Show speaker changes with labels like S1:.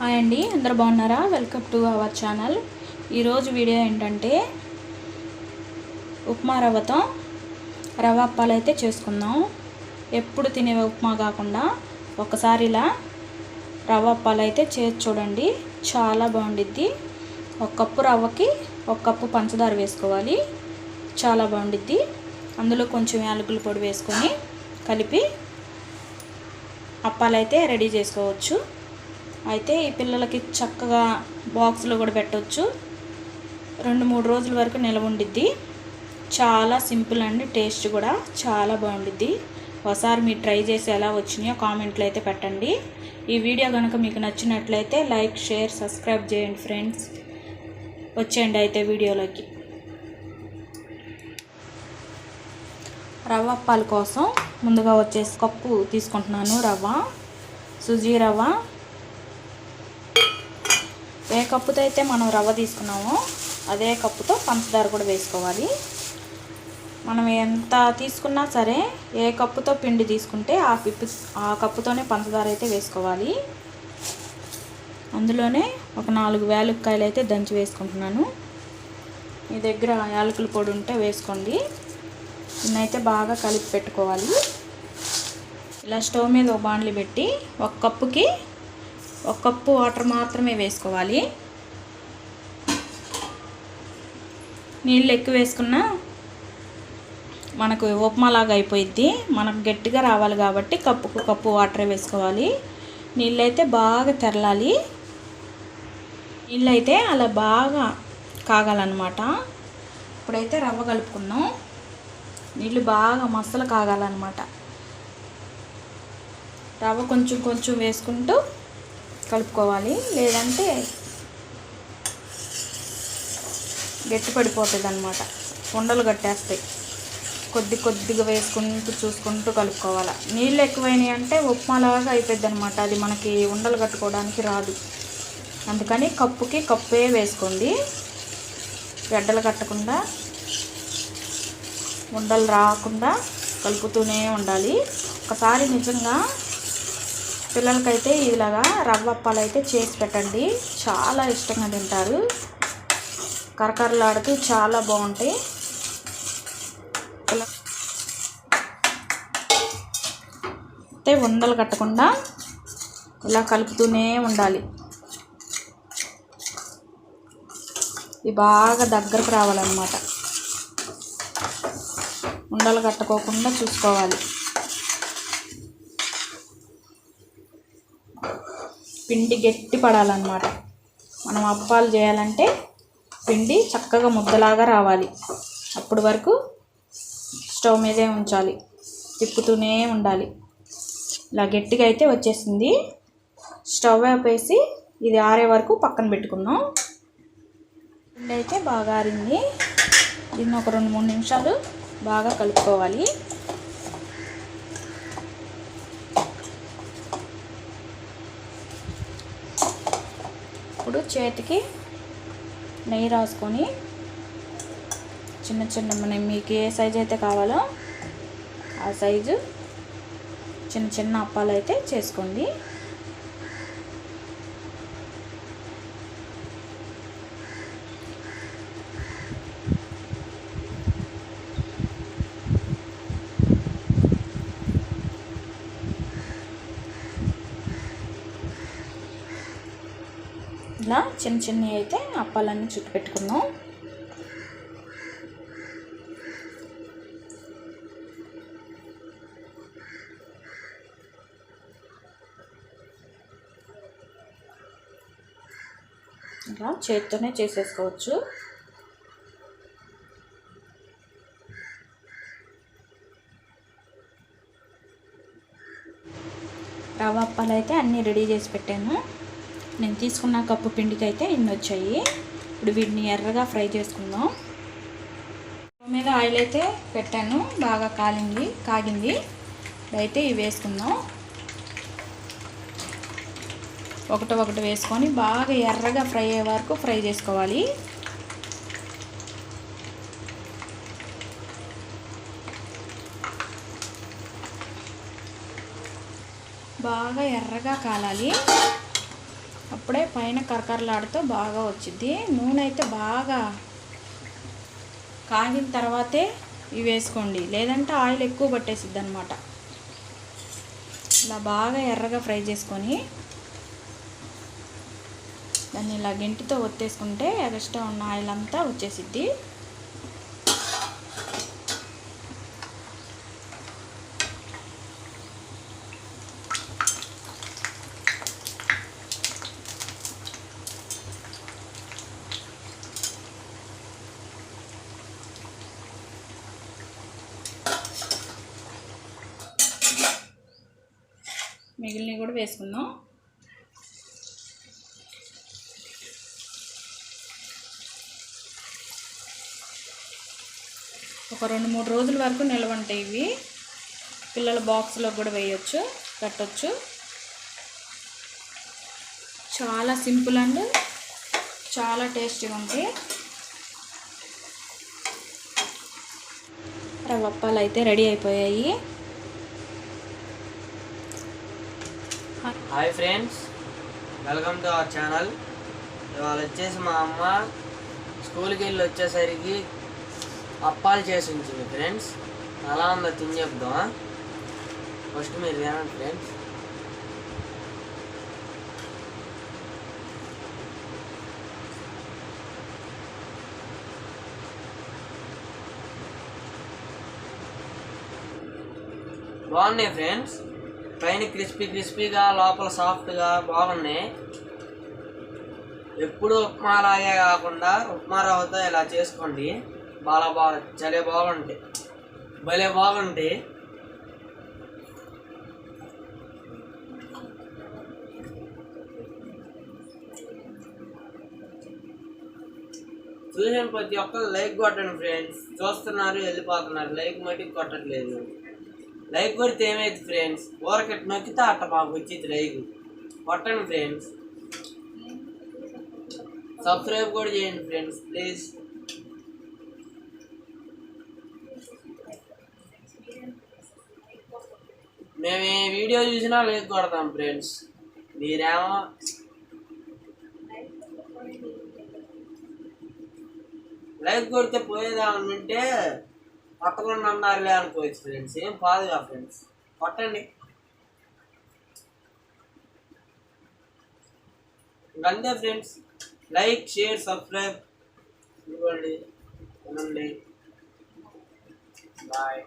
S1: Hi అండి అందరు బాగున్నారా? వెల్కమ్ టు అవర్ ఛానల్ ఈరోజు వీడియో ఏంటంటే ఉప్మా రవ్వతో రవ్వ అప్పాలు అయితే చేసుకుందాం. ఎప్పుడు తినే ఉప్మా కాకుండా ఒకసారి ఇలా రవ్వ అప్పాలు అయితే చేసి చూడండి. చాలా బాగుండిద్ది. ఒక కప్పు రవ్వకి ఒక కప్పు పంచదార వేసుకోవాలి. చాలా బాగుండిద్ది. అందులో కొంచెం యాలకుల పొడి వేసుకొని కలిపి అప్పాలైతే రెడీ చేసుకోవచ్చు. అయితే ఈ పిల్లలకి చక్కగా బాక్స్లో కూడా పెట్టవచ్చు రెండు మూడు రోజుల వరకు నిల్వ ఉండిద్ది. చాలా సింపుల్ అండి టేస్ట్ కూడా చాలా బాగుండిద్ది. ఒకసారి మీరు ట్రై చేసి ఎలా వచ్చినాయో కామెంట్లు అయితే పెట్టండి. ఈ వీడియో కనుక మీకు నచ్చినట్లయితే లైక్ షేర్ సబ్స్క్రైబ్ చేయండి ఫ్రెండ్స్. వచ్చేయండి అయితే వీడియోలోకి. రవ్వ అప్పాల కోసం ముందుగా వచ్చేసి కప్పు తీసుకుంటున్నాను రవ్వ. సుజీ రవ్వ. ఏ కప్పుతో అయితే మనం రవ్వ తీసుకున్నామో అదే కప్పుతో పంచదార కూడా వేసుకోవాలి. మనం ఎంత తీసుకున్నా సరే ఏ కప్పుతో పిండి తీసుకుంటే ఆ పిప్పు ఆ కప్పుతోనే పంచదార అయితే వేసుకోవాలి. అందులోనే ఒక నాలుగు వేలుక్కాయలు అయితే దంచి వేసుకుంటున్నాను. మీ దగ్గర యాలకుల పొడి ఉంటే వేసుకోండి. నిన్నైతే బాగా కలిపి పెట్టుకోవాలి. ఇలా స్టవ్ మీద ఒక బాండ్లు పెట్టి ఒక కప్పుకి ఒక కప్పు వాటర్ మాత్రమే వేసుకోవాలి. నీళ్ళు ఎక్కువ వేసుకున్నా మనకు ఉప్మాలాగా అయిపోయిద్ది. మనకు గట్టిగా రావాలి కాబట్టి కప్పుకు కప్పు వాటర్ వేసుకోవాలి. నీళ్ళు అయితే బాగా తెరలాలి. నీళ్ళైతే అలా బాగా కాగాలన్నమాట. ఇప్పుడైతే రవ్వ కలుపుకున్నాం నీళ్ళు బాగా మసలు కాగాలన్నమాట. రవ్వ కొంచెం కొంచెం వేసుకుంటూ కలుపుకోవాలి. లేదంటే గట్టి పడిపోతుంది అనమాట ఉండలు కట్టేస్తాయి. కొద్ది కొద్దిగా వేసుకుంటూ చూసుకుంటూ కలుపుకోవాలి. నీళ్ళు ఎక్కువైనాయి అంటే ఉప్మాలాగా అయిపోద్ది అనమాట అది మనకి ఉండలు కట్టుకోవడానికి రాదు. అందుకని కప్పుకి కప్పే వేసుకోండి. గడ్డలు కట్టకుండా ఉండలు రాకుండా కలుపుతూనే ఉండాలి. ఒకసారి నిజంగా పిల్లలకైతే ఇలాగా రవ్వ అప్పాలు అయితే చేసి పెట్టండి. చాలా ఇష్టంగా తింటారు. కరకరలాడుతూ చాలా బాగుంటాయి. ఇలా అయితే ఉండలు కట్టకుండా ఇలా కలుపుతూనే ఉండాలి. ఇది బాగా దగ్గరకు రావాలన్నమాట. ఉండలు కట్టుకోకుండా చూసుకోవాలి. పిండి గట్టి పడాలన్నమాట. మనం అప్పాలు చేయాలంటే పిండి చక్కగా ముద్దలాగా రావాలి. అప్పటి వరకు స్టవ్ మీదే ఉంచాలి. తిప్పుతూనే ఉండాలి. ఇలా గట్టిగా అయితే వచ్చేసింది. స్టవ్ ఆపేసి ఇది ఆరే వరకు పక్కన పెట్టుకున్నాం పిండి అయితే బాగా ఆరింది. దీన్ని ఒక రెండు మూడు నిమిషాలు బాగా కలుపుకోవాలి. ఇప్పుడు చేతికి నెయ్యి రాసుకొని చిన్న చిన్న మనం మీకు ఏ సైజు అయితే కావాలో ఆ సైజు చిన్న చిన్న అప్పాలు అయితే చేసుకోండి. ఇట్లా చిన్న చిన్నవి అయితే అప్పాలన్నీ చుట్టు పెట్టుకుందాం ఇలా చేతితోనే చేసేసుకోవచ్చు. రవ్వ అప్పాలు అయితే అన్నీ రెడీ చేసి పెట్టాను. నేను తీసుకున్న కప్పు పిండికి అయితే ఇన్ని వచ్చాయి ఇప్పుడు వీటిని ఎర్రగా ఫ్రై చేసుకుందాం. మీద ఆయిల్ అయితే పెట్టాను బాగా కాలింది కాగింది. అయితే ఇవి వేసుకుందాం. ఒకటి ఒకటి వేసుకొని బాగా ఎర్రగా ఫ్రై అయ్యే వరకు ఫ్రై చేసుకోవాలి. బాగా ఎర్రగా కాలాలి. అప్పుడే పైన కరకరలాడుతూ బాగా వచ్చింది నూనె అయితే బాగా కాగిన తర్వాతే ఇవి వేసుకోండి. లేదంటే ఆయిల్ ఎక్కువ పట్టేసిద్ది అనమాట ఇలా బాగా ఎర్రగా ఫ్రై చేసుకొని దాన్ని ఇలా గెంటితో ఒత్తేసుకుంటే ఎక్స్ట్రా ఉన్న ఆయిల్ అంతా వచ్చేసిద్ది. మిగిలినవి కూడా వేసుకుందాం. ఒక రెండు మూడు రోజుల వరకు నిల్వ ఉంటాయి ఇవి. పిల్లల బాక్స్లో కూడా వేయొచ్చు కట్టచ్చు చాలా సింపుల్ అండ్ చాలా టేస్టీగా ఉంటాయి. రవ్వప్పాలు అయితే రెడీ అయిపోయాయి.
S2: Hi friends welcome to our channel. ఇవాళ వచ్చేసి మా అమ్మ స్కూల్కి వెళ్ళి వచ్చేసరికి అప్పాలు చేసి ఉంచింది ఫ్రెండ్స్. అలా ఉందో తిని చెప్దామా? ఫస్ట్ మీరు తినండి ఫ్రెండ్స్. బాగున్నాయి ఫ్రెండ్స్? పైన క్రిస్పీ క్రిస్పీగా లోపల సాఫ్ట్గా బాగున్నాయి ఎప్పుడు ఉప్మా లాగే కాకుండా ఉప్మా రవ్వతో ఇలా చేసుకోండి. బాగా బాగా చలే బాగుంటాయి భలే బాగుంటాయి చూసిన ప్రతి ఒక్కరు లైక్ కొట్టండి ఫ్రెండ్స్. చూస్తున్నారు వెళ్ళిపోతున్నారు. లైక్ మటుకు కొట్టట్లేదు. లైక్ కొడితే ఏమైంది ఫ్రెండ్స్ ఊరకట్ నొక్కితే అట్ట మాకు వచ్చింది లైక్. కొట్టండి ఫ్రెండ్స్ సబ్స్క్రైబ్ కూడా చేయండి ఫ్రెండ్స్ ప్లీజ్ మేము ఏ వీడియో చూసినా లైక్ కొడతాం ఫ్రెండ్స్ మీరేమో లైక్ కొడితే పోయేదామనుంటే పట్టకుండా అన్నారులే అనుకోవచ్చు ఫ్రెండ్స్ ఏం కాదుగా ఫ్రెండ్స్ పట్టండి. అంతే ఫ్రెండ్స్ లైక్ షేర్ సబ్స్క్రైబ్ ఇవ్వండి. వినండి బాయ్